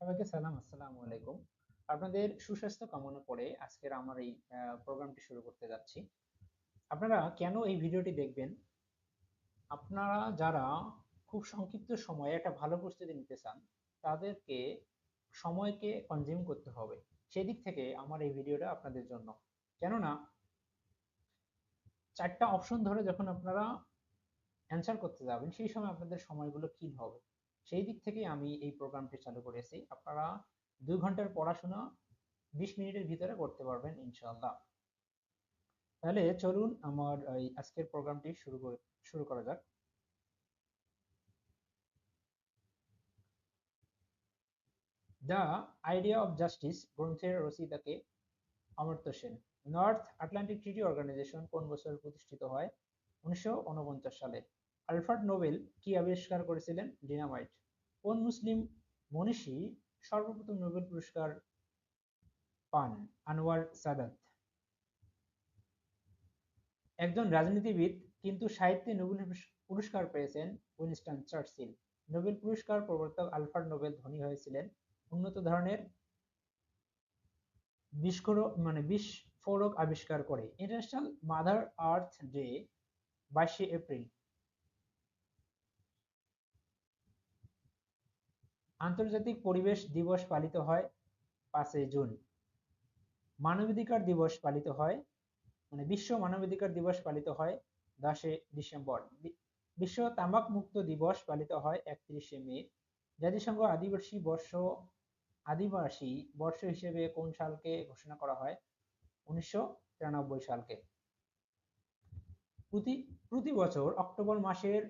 সবাইকে সালাম, আসসালামু আলাইকুম। আপনাদের সুস্বাস্থ্য কামনা করে আজকের আমার এই প্রোগ্রামটি শুরু করতে যাচ্ছি। আপনারা কেন এই ভিডিওটি দেখবেন? আপনারা যারা খুব সংক্ষিপ্ত সময়ে একটা ভালো প্রস্তুতি নিতে চান, তাদেরকে সময়কে কনজিউম করতে হবে। সেদিক থেকে আমার এই ভিডিওটা আপনাদের জন্য। কেননা, চারটা অপশন ধরে যখন আপনারা অ্যান্সার করতে যাবেন, সেই সময় আপনাদের সময়গুলো কি হবে সেই দিক থেকে আমি এই প্রোগ্রামটি চালু করেছি। আপনারা দুই ঘণ্টার পড়াশোনা বিশ মিনিটের ভিতরে করতে পারবেন ইনশাল্লাহ তাহলে চলুন আমার এই আজকের প্রোগ্রামটি শুরু করে, শুরু করা যাক। দ্য আইডিয়া অফ জাস্টিস, গ্রন্থের রচিতাকে Amartya Sen. North Atlantic Treaty Organisation কোন বছর প্রতিষ্ঠিত হয়? উনিশশো উনপঞ্চাশ সালে। আলফ্রেড নোবেল কি আবিষ্কার করেছিলেন? ডিনামাইট কোন মুসলিম মনীষী সর্বপ্রথম নোবেল পুরস্কার পান? আনোয়ার সাদাত। একজন রাজনীতিবিদ কিন্তু সাহিত্যে নোবেল পুরস্কার পেয়েছেন উইনস্টন চার্চিল। নোবেল পুরস্কার প্রবর্তক আলফ্রেড নোবেল ধনী হয়েছিলেন। উন্নত ধরনের বিস্ফোরক মানে বিস্ফোরক আবিষ্কার করে। ইন্টারন্যাশনাল মাদার আর্থ ডে বাইশে এপ্রিল। আন্তর্জাতিক পরিবেশ দিবস পালিত হয় পাঁচই জুন। মানবাধিকার দিবস পালিত হয় মানে বিশ্ব মানবাধিকার দিবস পালিত হয় দশে ডিসেম্বর। বিশ্ব তামাক মুক্ত দিবস পালিত হয় একত্রিশে মে। জাতিসংঘ আদিবাসী বর্ষ আদিবাসী বর্ষ হিসেবে কোন সালকে ঘোষণা করা হয়? উনিশশো তিরানব্বই সালকে। প্রতি প্রতি বছর অক্টোবর মাসের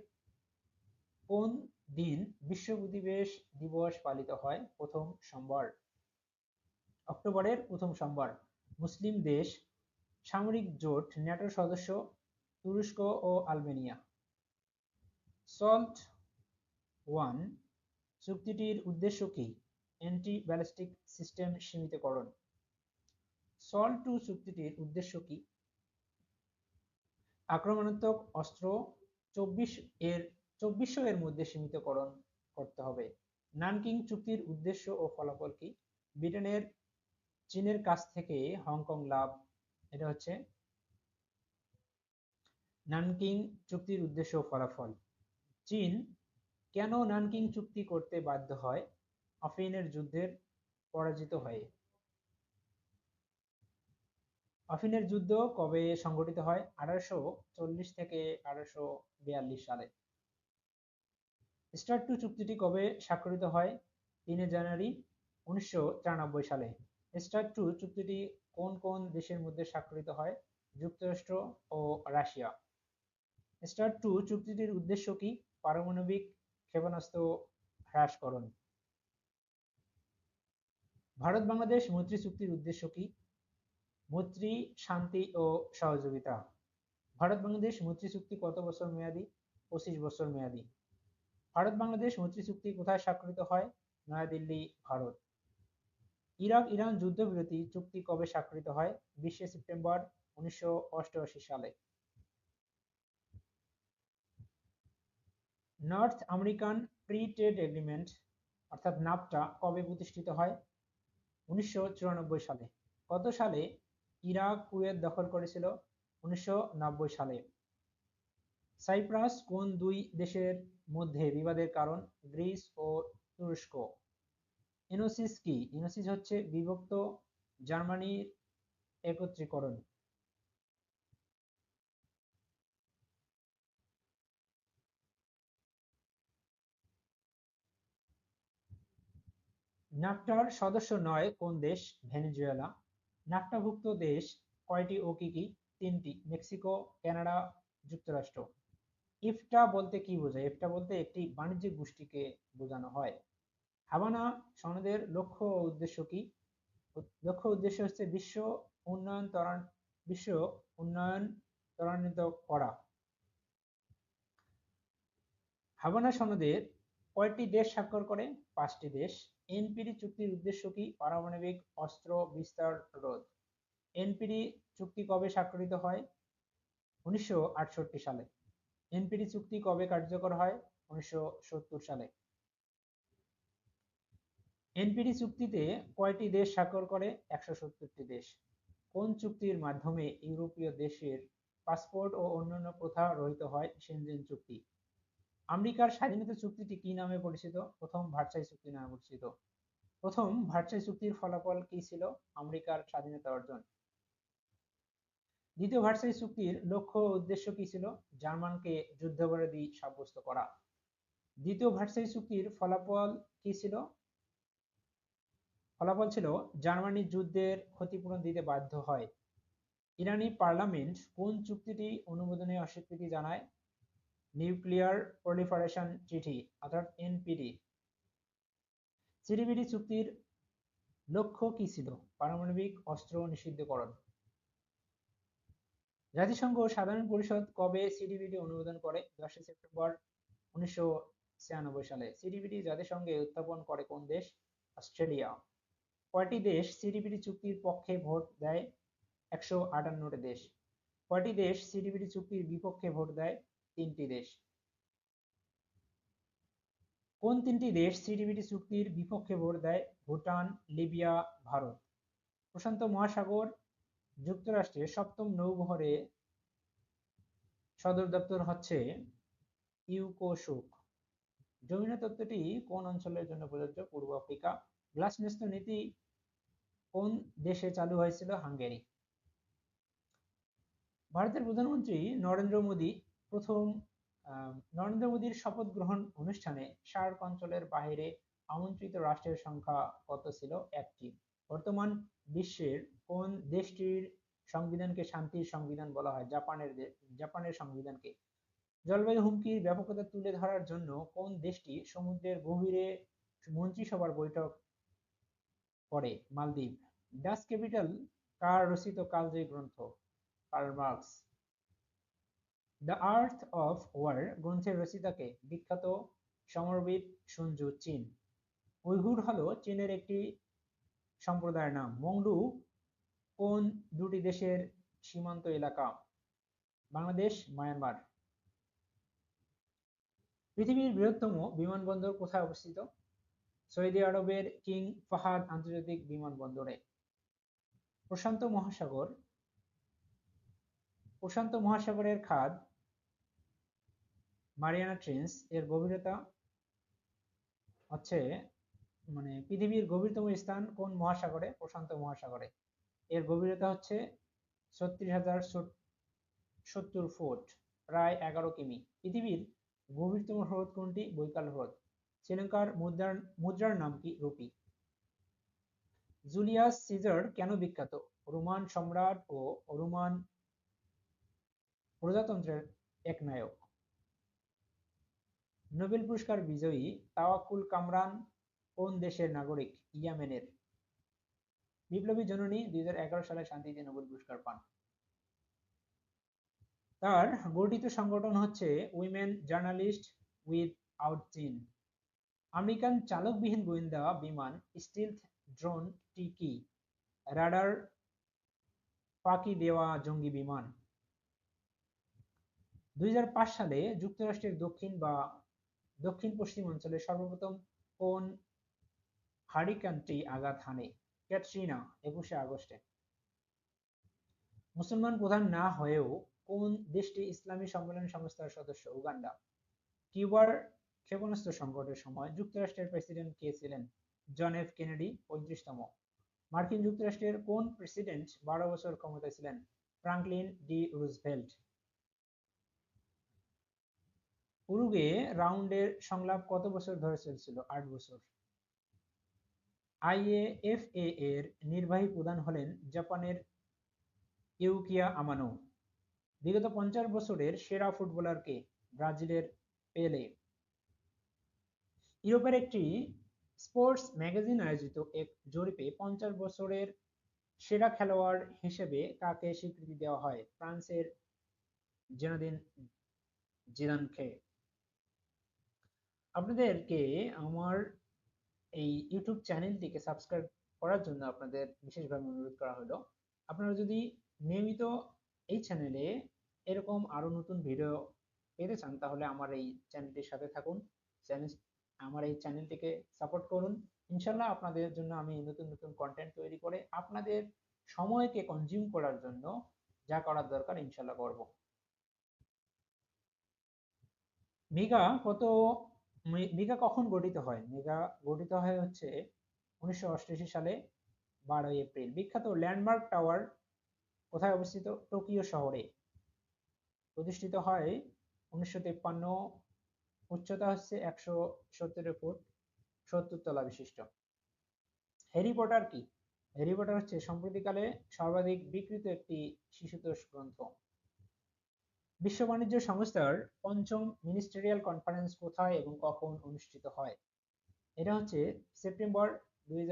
কোন দিন বিশ্ব পরিবেশ দিবস পালিত হয় প্রথম সোমবার। অক্টোবরের প্রথম সোমবার। মুসলিম দেশ, সামরিক জোট, ন্যাটোর সদস্য, তুরস্ক ও আলবেনিয়া। সল্ট ওয়ান চুক্তিটির উদ্দেশ্য কি? অ্যান্টি ব্যালিস্টিক সিস্টেম সীমিতকরণ। সল্ট টু চুক্তিটির উদ্দেশ্য কি? আক্রমণাত্মক অস্ত্র চব্বিশ এর চব্বিশশো এর মধ্যে সীমিতকরণ করতে হবে। নানকিং চুক্তির উদ্দেশ্য ও ফলাফল কি? ব্রিটেনের চীনের কাছ থেকে হংকং লাভ, এটা হচ্ছে নানকিং চুক্তির উদ্দেশ্য ও ফলাফল। চীন কেন নানকিং চুক্তি করতে বাধ্য হয়? আফিনের যুদ্ধের পরাজিত হয়ে। আফিনের যুদ্ধ কবে সংঘটিত হয়? আঠারোশো চল্লিশ থেকে আঠারোশো বিয়াল্লিশ সালে। স্টার টু চুক্তিটি কবে স্বাক্ষরিত হয়? তিনে জানুয়ারি উনিশশো সালে। স্টার টু চুক্তিটি কোন কোন দেশের মধ্যে স্বাক্ষরিত হয়? যুক্তরাষ্ট্র ও রাশিয়া। স্টার টু চুক্তিটির উদ্দেশ্য কি? পারমাণবিক ক্ষেপণাস্ত্র হ্রাসকরণ। ভারত বাংলাদেশ মৈত্রী চুক্তির উদ্দেশ্য কি? মৈত্রী, শান্তি ও সহযোগিতা। ভারত বাংলাদেশ মৈত্রী চুক্তি কত বছর মেয়াদী? পঁচিশ বছর মেয়াদী। ভারত, বাংলাদেশ, মৈত্রী চুক্তি কোথায় স্বাক্ষরিত হয়? নয়াদিল্লি, ভারত। ইরাক, ইরান যুদ্ধবিরতি চুক্তি কবে স্বাক্ষরিত হয়? বিশে সেপ্টেম্বর উনিশশো সালে। North American free trade agreement, অর্থাৎ নাপটা কবে প্রতিষ্ঠিত হয়? উনিশশো চুরানব্বই সালে। কত সালে ইরাক, কুয়েত দখল করেছিল? উনিশশো নব্বই সালে। সাইপ্রাস কোন দুই দেশের মধ্যে বিবাদের কারণ গ্রিস ও তুরস্ক। ইনোসিস কি? ইনোসিস হচ্ছে বিভক্ত জার্মানির একত্রীকরণ। নাফটার সদস্য নয় কোন দেশ? ভেনেজুয়েলা। নাফটাভুক্ত দেশ কয়টি ও কি কি? তিনটি, মেক্সিকো, কানাডা, যুক্তরাষ্ট্র। ইফটা বলতে কি বোঝায়? ইফটা বলতে একটি বাণিজ্যিক গোষ্ঠীকে বোঝানো হয়। হাবানা সনদের লক্ষ্য উদ্দেশ্য কি? লক্ষ্য উদ্দেশ্য হচ্ছে বিশ্ব উন্নয়ন ত্বরান, বিশ্ব উন্নয়ন ত্বরান্বিত করা। হাবানা সনদের কয়টি দেশ স্বাক্ষর করে? পাঁচটি দেশ। এনপিডি চুক্তির উদ্দেশ্য কি? পারমাণবিক অস্ত্র বিস্তার রোধ। এনপিডি চুক্তি কবে স্বাক্ষরিত হয়? উনিশশো আটষট্টি সালে। এনপিডি চুক্তি কবে কার্যকর হয়? উনিশশো সত্তর সালে। এনপিডি চুক্তিতে কয়টি দেশ স্বাক্ষর করে? একশো দেশ। কোন চুক্তির মাধ্যমে ইউরোপীয় দেশের পাসপোর্ট ও অন্যান্য প্রথা রহিত হয়? সেনজেন চুক্তি। আমেরিকার স্বাধীনতা চুক্তিটি কি নামে পরিচিত? প্রথম ভার্সাই চুক্তি নামে পরিচিত। প্রথম ভার্সাই চুক্তির ফলাফল কি ছিল? আমেরিকার স্বাধীনতা অর্জন। দ্বিতীয় ভার্সাই চুক্তির লক্ষ্য উদ্দেশ্য কি ছিল? জার্মানকে যুদ্ধাপরাধী সাব্যস্ত করা। দ্বিতীয় ভার্সাই চুক্তির ফলাফল কি ছিল? ফলাফল ছিল, জার্মানি যুদ্ধের ক্ষতিপূরণ দিতে বাধ্য হয়। ইরানি পার্লামেন্ট কোন চুক্তিটি অনুমোদনে অস্বীকৃতি জানায়? নিউক্লিয়ার প্রলিফারেশন চিঠি, অর্থাৎ এনপিডি। সিডিবিডি চুক্তির লক্ষ্য কি ছিল? পারমাণবিক অস্ত্র নিষিদ্ধকরণ। জাতিসংঘ সাধারণ পরিষদ কবে সিডিবিডি অনুমোদন করে? দশই সেপ্টেম্বর উনিশশো সালে। সিডিবিডি জাতিসংঘে উত্থাপন করে কোন দেশ? অস্ট্রেলিয়া। কয়টি দেশ সিডিবিডি চুক্তির পক্ষে ভোট দেয়? একশো আটান্নটি দেশ। কয়টি দেশ সিডিবিডি চুক্তির বিপক্ষে ভোট দেয়? তিনটি দেশ। কোন তিনটি দেশ সিডিবিটি চুক্তির বিপক্ষে ভোট দেয়? ভুটান, লিবিয়া, ভারত। প্রশান্ত মহাসাগর যুক্তরাষ্ট্রের সপ্তম নৌবহরে সদর দপ্তর হচ্ছে ইউকোসুক। জমিনা তত্ত্বটি কোন অঞ্চলের জন্য প্রযোজ্য? পূর্ব আফ্রিকা। গ্লাসনেস্ত নীতি কোন দেশে চালু হয়েছিল? হাঙ্গেরি। ভারতের প্রধানমন্ত্রী নরেন্দ্র মোদী প্রথম নরেন্দ্র মোদীর শপথ গ্রহণ অনুষ্ঠানে সার্ক অঞ্চলের বাইরে আমন্ত্রিত রাষ্ট্রের সংখ্যা কত ছিল? একটি। বর্তমান বিশ্বের কোন দেশটির সংবিধানকে শান্তির সংবিধান বলা হয়? জাপানের জাপানের সংবিধানকে। জলবায়ু হুমকির ব্যাপকতা তুলে ধরার জন্য কোন দেশটি সমুদ্রের গভীরে মন্ত্রিসভার বৈঠক করে? মালদ্বীপ। ডাচ ক্যাপিটাল কার রচিত কালজয়ী গ্রন্থ? Karl Marx. The art of war গ্রন্থের রচিতাকে বিখ্যাত সমরবিদ সঞ্জু চীন। উইঘুর হলো চীনের একটি সম্প্রদায়ের নাম। মংডু কোন দুটি দেশের সীমান্ত এলাকা? বাংলাদেশ, মায়ানমার। পৃথিবীর বৃহত্তম বিমানবন্দর কোথায় অবস্থিত? সৌদি আরবের কিং ফাহাদ আন্তর্জাতিক বিমানবন্দরে। প্রশান্ত মহাসাগর। প্রশান্ত মহাসাগরের খাদ মারিয়ানা ট্রেন্স এর গভীরতা হচ্ছে মানে পৃথিবীর গভীরতম স্থান কোন মহাসাগরে? প্রশান্ত মহাসাগরে। এর গভীরতা হচ্ছে ছত্রিশ হাজার সত্তর ফুট, প্রায় এগারো কিমি। পৃথিবীর গভীরতম হ্রদ কোনটি? বৈকাল হ্রদ শ্রীলঙ্কার মুদ্রার মুদ্রার নাম কি? রুপি। জুলিয়াস সিজার কেন বিখ্যাত? রোমান সম্রাট ও রোমান প্রজাতন্ত্রের এক নায়ক। নোবেল পুরস্কার বিজয়ী তাওয়াকুল কামরান কোন দেশের নাগরিক? ইয়ামেনের। বিপ্লবী জননী দুই সালে শান্তিতে নোবেল পুরস্কার পান। তার গঠিত সংগঠন হচ্ছে উইমেন জার্নালিস্ট উইথ আউট চীন আমেরিকান চালকবিহীন গোয়েন্দা বিমান স্টিলথ ড্রোন টিকি রাডার ফাঁকি দেওয়া জঙ্গি বিমান। দুই হাজার পাঁচ সালে যুক্তরাষ্ট্রের দক্ষিণ বা দক্ষিণ পশ্চিম অঞ্চলে সর্বপ্রথম কোন হারিকানটি আঘাত হানে? ক্যাটরিনা, একুশে আগস্টে। মুসলমান প্রধান না হয়েও কোন দেশটি ইসলামী সম্মেলন সংস্থার সদস্য? উগান্ডা। কিউবার ক্ষেপণাস্ত্র সংকটের সময় যুক্তরাষ্ট্রের প্রেসিডেন্ট কে ছিলেন? জন এফ কেনেডি, পঁয়ত্রিশতম। মার্কিন যুক্তরাষ্ট্রের কোন প্রেসিডেন্ট বারো বছর ক্ষমতায় ছিলেন? Franklin D Roosevelt. উরুগে রাউন্ডের সংলাপ কত বছর ধরে চলছিল? আট বছর। আইএএফএ এর নির্বাহী প্রধান হলেন জাপানের ইউকিয়া আমানো। বিগত পঞ্চাশ বছরের সেরা ফুটবলারকে ব্রাজিলের পেলে। ইউরোপের একটি স্পোর্টস ম্যাগাজিন আয়োজিত এক জরিপে পঞ্চাশ বছরের সেরা খেলোয়াড় হিসেবে কাকে স্বীকৃতি দেওয়া হয়? ফ্রান্সের জেনাদিন জিদানকে। আপনাদেরকে আমার এই ইউটিউব চ্যানেলটিকে সাবস্ক্রাইব করার জন্য আপনাদের বিশেষভাবে অনুরোধ করা হলো। আপনারা যদি নিয়মিত এই চ্যানেলে এরকম আরও নতুন ভিডিও পেতে চান, তাহলে আমার এই চ্যানেলটির সাথে থাকুন। চ্যানেল আমার এই চ্যানেলটিকে সাপোর্ট করুন। ইনশাল্লাহ আপনাদের জন্য আমি নতুন নতুন কন্টেন্ট তৈরি করে আপনাদের সময়কে কনজিউম করার জন্য যা করার দরকার ইনশাল্লাহ করব। মেগা কত মেগা কখন গঠিত হয়? মেগা গঠিত হয় হচ্ছে উনিশশো অষ্টআশি সালে বারোই এপ্রিল। বিখ্যাত ল্যান্ডমার্ক টাওয়ার কোথায় অবস্থিত? টোকিও শহরে। প্রতিষ্ঠিত হয় উনিশশো তেপ্পান্ন। উচ্চতা হচ্ছে একশো সত্তর ফুট, সত্তর তলা বিশিষ্ট। হ্যারি পটার কি? হ্যারি পটার হচ্ছে সম্প্রতিকালে সর্বাধিক বিকৃত একটি শিশুতোষ গ্রন্থ। বিশ্ব বাণিজ্য সংস্থার পঞ্চম মিনিস্টেরিয়াল কনফারেন্স কোথায় এবং কখন অনুষ্ঠিত হয়? এটা হচ্ছে সেপ্টেম্বর দুই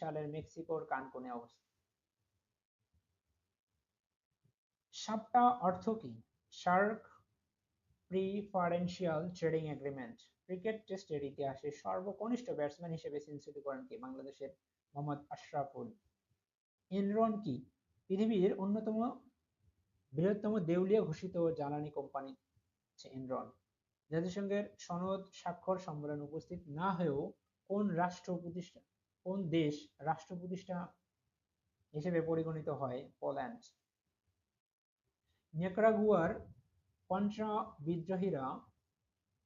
সালের মেক্সিকোর কানকুনে অবস্থিত। সাপটা অর্থ কি? SAARC preferential trading agreement. Cricket টেস্টের ইতিহাসে সর্বকনিষ্ঠ ব্যাটসম্যান হিসেবে সেঞ্চুরি করেন কি? বাংলাদেশের মোহাম্মদ আশরাফুল। এনরন কি? পৃথিবীর অন্যতম বৃহত্তম দেউলিয়া ঘোষিত জ্বালানি কোম্পানি হচ্ছে এনরন জাতিসংঘের সনদ, স্বাক্ষর সম্মেলন উপস্থিত না হয়েও কোন রাষ্ট্র প্রতিষ্ঠা, কোন দেশ রাষ্ট্র প্রতিষ্ঠা হিসেবে পরিগণিত হয় পোল্যান্ড নেকরাগুয়ার কন্ট্রা বিদ্রোহীরা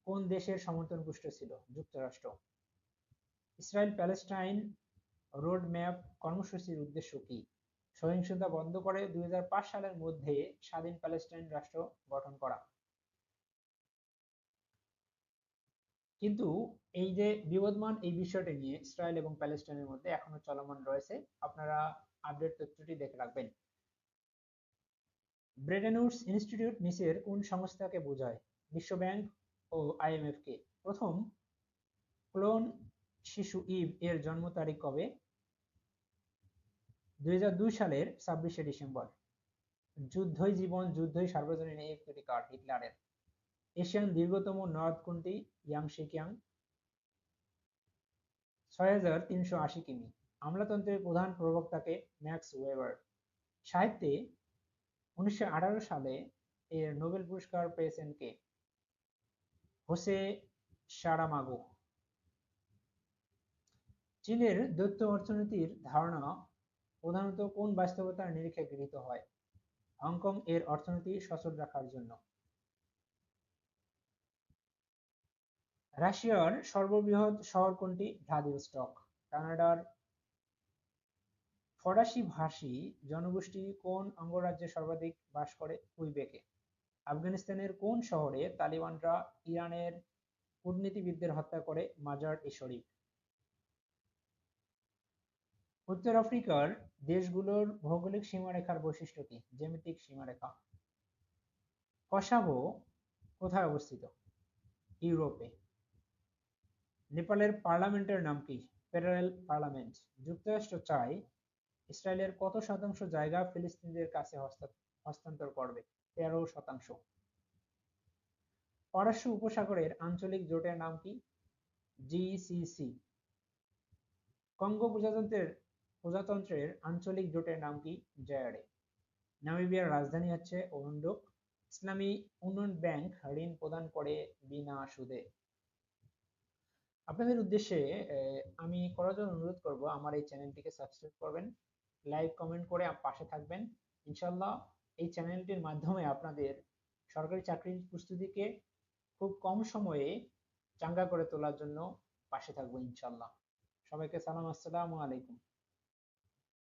কোন দেশের সমর্থন পুষ্ট ছিল? যুক্তরাষ্ট্র। ইসরায়েল প্যালেস্টাইন রোড ম্যাপ কর্মসূচির উদ্দেশ্য কি? সহিংসতা বন্ধ করে দুই হাজার পাঁচ সালের মধ্যে স্বাধীন প্যালেস্টাইন রাষ্ট্র গঠন করা। কিন্তু এই যে বিবদমান এই বিষয়টি নিয়ে ইসরায়েল এবং প্যালেস্টাইনের মধ্যে এখনও চলমান রয়েছে, আপনারা আপডেট তথ্যটি দেখে রাখবেন। ব্রেডেনুডস ইনস্টিটিউট নিচের কোন সংস্থাকে বোঝায়? বিশ্ব ব্যাংক ও আইএমএফ কে। প্রথম ক্লোন শিশু ইভ এর জন্ম তারিখ কবে? দুই সালের ছাব্বিশে ডিসেম্বর। যুদ্ধই জীবন, যুদ্ধই সার্বজনীন এই একটি কার্ড হিটলারের। এশিয়ান দীর্ঘতম নদ কোনটি ইয়াংশিকিয়াং ছয় হাজার তিনশো আশি কিমি। আমলাতন্ত্রের প্রধান প্রবক্তাকে ম্যাক্স ওয়েবার। সাহিত্যে উনিশশো আঠারো সালে এর নোবেল পুরস্কার পেয়েছেন কে? হোসে সারামাগো। চীনের দৈত্য অর্থনীতির ধারণা প্রধানত কোন বাস্তবতার নিরিখে গৃহীত হয়? হংকং এর অর্থনীতি সচল রাখার জন্য। রাশিয়ার সর্ববৃহৎ শহর কোনটি? ভ্লাদিভস্টক, কানাডার ফরাসি ভাষী জনগোষ্ঠী কোন অঙ্গরাজ্যে সর্বাধিক বাস করে? কুইবেকে। আফগানিস্তানের কোন শহরে তালিবানরা ইরানের কূটনীতিবিদদের হত্যা করে? মাজার ই শরীফ উত্তর আফ্রিকার দেশগুলোর ভৌগোলিক সীমারেখার বৈশিষ্ট্য কি? জ্যামিতিক সীমারেখা। কসাভো কোথায় অবস্থিত? ইউরোপে। নেপালের পার্লামেন্টের নাম কি? Federal parliament. যুক্তরাষ্ট্র চায় ইসরায়েলের কত শতাংশ জায়গা ফিলিস্তিনিদের কাছে হস্তান্তর করবে? তেরো শতাংশ। পারস্য উপসাগরের আঞ্চলিক জোটের নাম কি? জিসিসি কঙ্গো প্রজাতন্ত্রের প্রজাতন্ত্রের আঞ্চলিক জোটের নাম কি? জায়ারে নামিবিয়ার রাজধানী হচ্ছে ওন্ডোক ইসলামী উন্নয়ন ব্যাংক ঋণ প্রদান করে বিনা সুদে। আপনাদের উদ্দেশ্যে আমি করার জন্য অনুরোধ করব, আমার এই চ্যানেলটিকে সাবস্ক্রাইব করবেন, লাইক, কমেন্ট করে পাশে থাকবেন। ইনশাল্লাহ এই চ্যানেলটির মাধ্যমে আপনাদের সরকারি চাকরির প্রস্তুতিকে খুব কম সময়ে চাঙ্গা করে তোলার জন্য পাশে থাকব ইনশাল্লাহ সবাইকে সালাম, আসসালামু আলাইকুম।